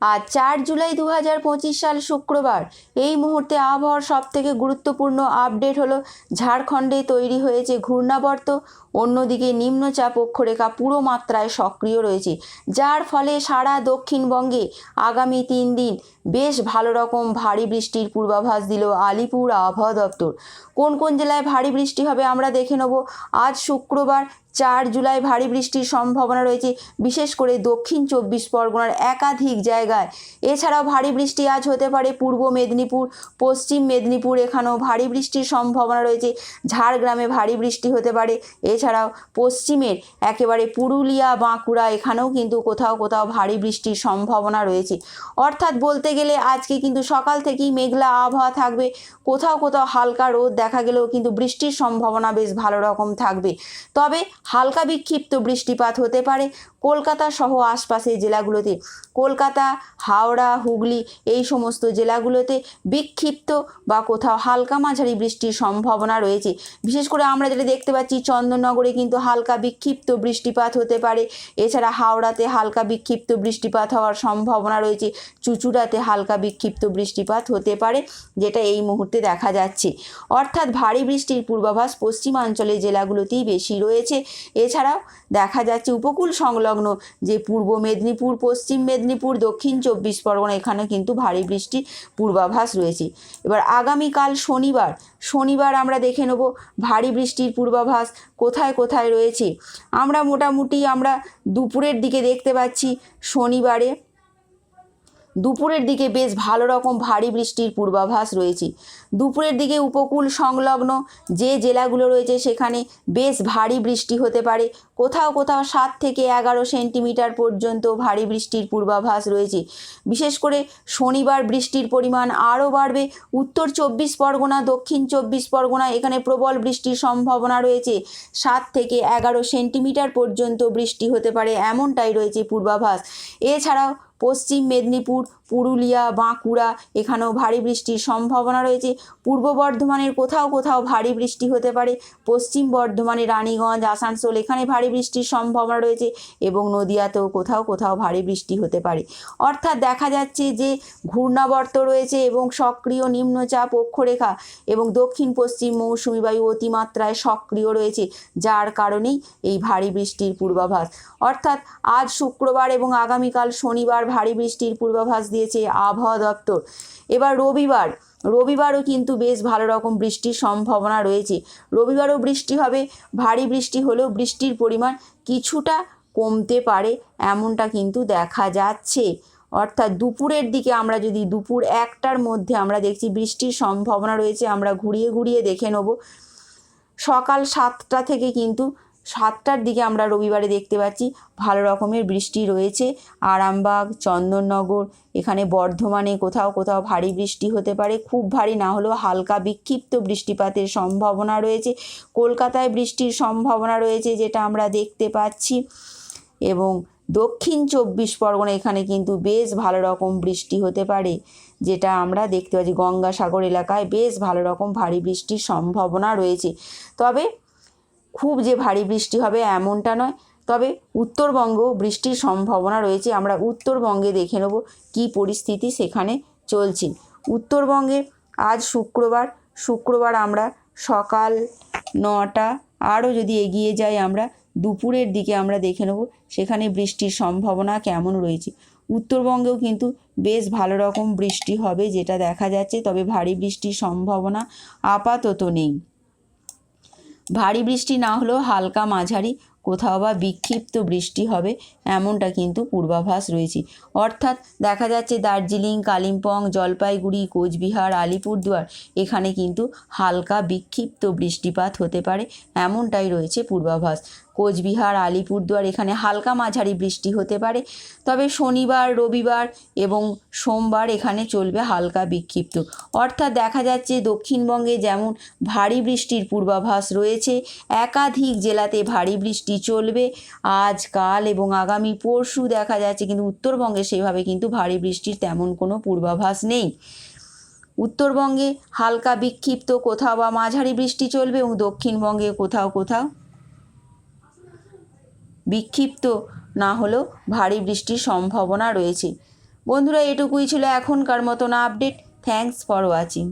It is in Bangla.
আজ চার জুলাই দু হাজার পঁচিশ সাল শুক্রবার, এই মুহূর্তে আবহাওয়ার সব থেকে গুরুত্বপূর্ণ আপডেট হলো ঝাড়খণ্ডে তৈরি হয়েছে ঘূর্ণাবর্ত। অন্যদিকে নিম্নচাপ অক্ষরেখা পুরো মাত্রায় সক্রিয় রয়েছে, যার ফলে সারা দক্ষিণবঙ্গে আগামী তিন দিন বেশ ভালো রকম ভারী বৃষ্টির পূর্বাভাস দিল আলিপুর আবহাওয়া দপ্তর। কোন কোন জেলায় ভারী বৃষ্টি হবে আমরা দেখে নেব। আজ শুক্রবার চার জুলাই ভারী বৃষ্টির সম্ভাবনা রয়েছে, বিশেষ করে দক্ষিণ চব্বিশ পরগনার একাধিক জায়গায়। এছাড়াও ভারী বৃষ্টি আজ হতে পারে পূর্ব মেদিনীপুর, পশ্চিম মেদিনীপুর, এখানেও ভারী বৃষ্টির সম্ভাবনা রয়েছে। ঝাড়গ্রামে ভারী বৃষ্টি হতে পারে। এছাড়াও পশ্চিমের একেবারে পুরুলিয়া, বাঁকুড়া, এখানেও কিন্তু কোথাও কোথাও ভারী বৃষ্টির সম্ভাবনা রয়েছে। অর্থাৎ বলতে গেলে আজকে কিন্তু সকাল থেকেই মেঘলা আবহাওয়া থাকবে। কোথাও কোথাও হালকা রোদ দেখা গেলেও কিন্তু বৃষ্টির সম্ভাবনা বেশ ভালো রকম থাকবে। তবে হালকা বিক্ষিপ্ত বৃষ্টিপাত হতে পারে। কলকাতা সহ আশপাশের জেলাগুলোতে। কলকাতা হাওড়া, হুগলি এই সমস্ত জেলাগুলোতে বিক্ষিপ্ত বা কোথাও হালকা মাঝারি বৃষ্টির সম্ভাবনা রয়েছে। বিশেষ করে আমরা যেটা দেখতে পাচ্ছি, চন্দননগরে কিন্তু হালকা বিক্ষিপ্ত বৃষ্টিপাত হতে পারে। এছাড়া হাওড়াতে হালকা বিক্ষিপ্ত বৃষ্টিপাত হওয়ার সম্ভাবনা রয়েছে। চুচুড়াতে হালকা বিক্ষিপ্ত বৃষ্টিপাত হতে পারে, যেটা এই মুহূর্তে দেখা যাচ্ছে। অর্থাৎ ভারী বৃষ্টির পূর্বাভাস পশ্চিমাঞ্চলের জেলাগুলোতেই বেশি রয়েছে। এছাড়াও দেখা যাচ্ছে উপকূল সংলগ্ন যে পূর্ব মেদিনীপুর, পশ্চিম মেদিনীপুর, দক্ষিণ চব্বিশ পরগনা, এখানে কিন্তু ভারী বৃষ্টির পূর্বাভাস রয়েছে। এবার আগামীকাল শনিবার শনিবার আমরা দেখে নেব ভারী বৃষ্টির পূর্বাভাস কোথায় কোথায় রয়েছে। আমরা মোটামুটি আমরা দুপুরের দিকে দেখতে পাচ্ছি শনিবারে দুপুরের দিকে বেশ ভালো রকম ভারী বৃষ্টির পূর্বাভাস রয়েছে। দুপুরের দিকে উপকূল সংলগ্ন যে জেলাগুলো রয়েছে সেখানে বেশ ভারী বৃষ্টি হতে পারে। কোথাও কোথাও সাত থেকে এগারো সেন্টিমিটার পর্যন্ত ভারী বৃষ্টির পূর্বাভাস রয়েছে। বিশেষ করে শনিবার বৃষ্টির পরিমাণ আরও বাড়বে। উত্তর চব্বিশ পরগনা, দক্ষিণ চব্বিশ পরগনা এখানে প্রবল বৃষ্টির সম্ভাবনা রয়েছে। সাত থেকে এগারো সেন্টিমিটার পর্যন্ত বৃষ্টি হতে পারে, এমনটাই রয়েছে পূর্বাভাস। এছাড়াও পশ্চিম মেদিনীপুর, পুরুলিয়া, বাঁকুড়া, এখানেও ভারী বৃষ্টির সম্ভাবনা রয়েছে। পূর্ব বর্ধমানের কোথাও কোথাও ভারী বৃষ্টি হতে পারে। পশ্চিম বর্ধমানে রানীগঞ্জ, আসানসোল এখানে ভারী বৃষ্টির সম্ভাবনা রয়েছে এবং নদিয়াতেও কোথাও কোথাও ভারী বৃষ্টি হতে পারে। অর্থাৎ দেখা যাচ্ছে যে ঘূর্ণাবর্ত রয়েছে এবং সক্রিয় নিম্নচাপ অক্ষরেখা এবং দক্ষিণ পশ্চিম মৌসুমি বায়ু অতিমাত্রায় সক্রিয় রয়েছে, যার কারণেই এই ভারী বৃষ্টির পূর্বাভাস। অর্থাৎ আজ শুক্রবার এবং আগামীকাল শনিবার ভারী বৃষ্টির পূর্বাভাস দিয়েছে আবহাওয়া দপ্তর। এবার রবিবার, রবিবারও কিন্তু বেশ ভালো রকম বৃষ্টির সম্ভাবনা রয়েছে। রবিবারও বৃষ্টি হবে, ভারী বৃষ্টি হলেও বৃষ্টির পরিমাণ কিছুটা কমতে পারে এমনটা কিন্তু দেখা যাচ্ছে। অর্থাৎ দুপুরের দিকে আমরা যদি দুপুর একটার মধ্যে আমরা দেখছি বৃষ্টির সম্ভাবনা রয়েছে, আমরা ঘুরিয়ে ঘুরিয়ে দেখে নেব। সকাল সাতটা থেকে কিন্তু সাতটার দিকে আমরা রবিবারে দেখতে পাচ্ছি ভালো রকমের বৃষ্টি রয়েছে। আরামবাগ, চন্দননগর, এখানে বর্ধমানে কোথাও কোথাও ভারী বৃষ্টি হতে পারে। খুব ভারী না হলেও হালকা বিক্ষিপ্ত বৃষ্টিপাতের সম্ভাবনা রয়েছে। কলকাতায় বৃষ্টির সম্ভাবনা রয়েছে যেটা আমরা দেখতে পাচ্ছি। এবং দক্ষিণ চব্বিশ পরগনা এখানে কিন্তু বেশ ভালো রকম বৃষ্টি হতে পারে, যেটা আমরা দেখতে পাচ্ছি। গঙ্গাসাগর এলাকায় বেশ ভালো রকম ভারী বৃষ্টির সম্ভাবনা রয়েছে। তবে খুব যে ভারী বৃষ্টি হবে এমনটা নয়। তবে উত্তরবঙ্গেও বৃষ্টির সম্ভাবনা রয়েছে। আমরা উত্তরবঙ্গে দেখে নেব কী পরিস্থিতি সেখানে চলছে। উত্তরবঙ্গে আজ শুক্রবার শুক্রবার আমরা সকাল নটা আরও যদি এগিয়ে যাই আমরা, দুপুরের দিকে আমরা দেখে নেব সেখানে বৃষ্টির সম্ভাবনা কেমন রয়েছে। উত্তরবঙ্গেও কিন্তু বেশ ভালো রকম বৃষ্টি হবে যেটা দেখা যাচ্ছে, তবে ভারী বৃষ্টির সম্ভাবনা আপাতত নেই। ভারী বৃষ্টি না হলেও হালকা মাঝারি, কোথাও বা বিক্ষিপ্ত বৃষ্টি হবে এমনটা কিন্তু পূর্বাভাস রয়েছে। অর্থাৎ দেখা যাচ্ছে দার্জিলিং, কালিম্পং, জলপাইগুড়ি, কোচবিহার, আলিপুরদুয়ার এখানে কিন্তু হালকা বিক্ষিপ্ত বৃষ্টিপাত হতে পারে, এমনটাই রয়েছে পূর্বাভাস। কোচবিহার, আলিপুরদুয়ার, এখানে হালকা মাঝারি বৃষ্টি হতে পারে। তবে শনিবার, রবিবার এবং সোমবার এখানে চলবে হালকা বিক্ষিপ্ত। অর্থাৎ দেখা যাচ্ছে দক্ষিণবঙ্গে যেমন ভারী বৃষ্টির পূর্বাভাস রয়েছে, একাধিক জেলাতে ভারী বৃষ্টি চলবে। আজ, কাল এবং আগামী পরশু দেখা যাচ্ছে, কিন্তু উত্তরবঙ্গে সেভাবে কিন্তু ভারী বৃষ্টির তেমন কোনো পূর্বাভাস নেই। উত্তরবঙ্গে হালকা বিক্ষিপ্ত, কোথাও বা মাঝারি বৃষ্টি চলবে এবং দক্ষিণবঙ্গে কোথাও কোথাও বিক্ষিপ্ত না হলেও ভারী বৃষ্টির সম্ভাবনা রয়েছে। বন্ধুরা, এটুকুই ছিল এখনকার মতন আপডেট থ্যাংকস ফর ওয়াচিং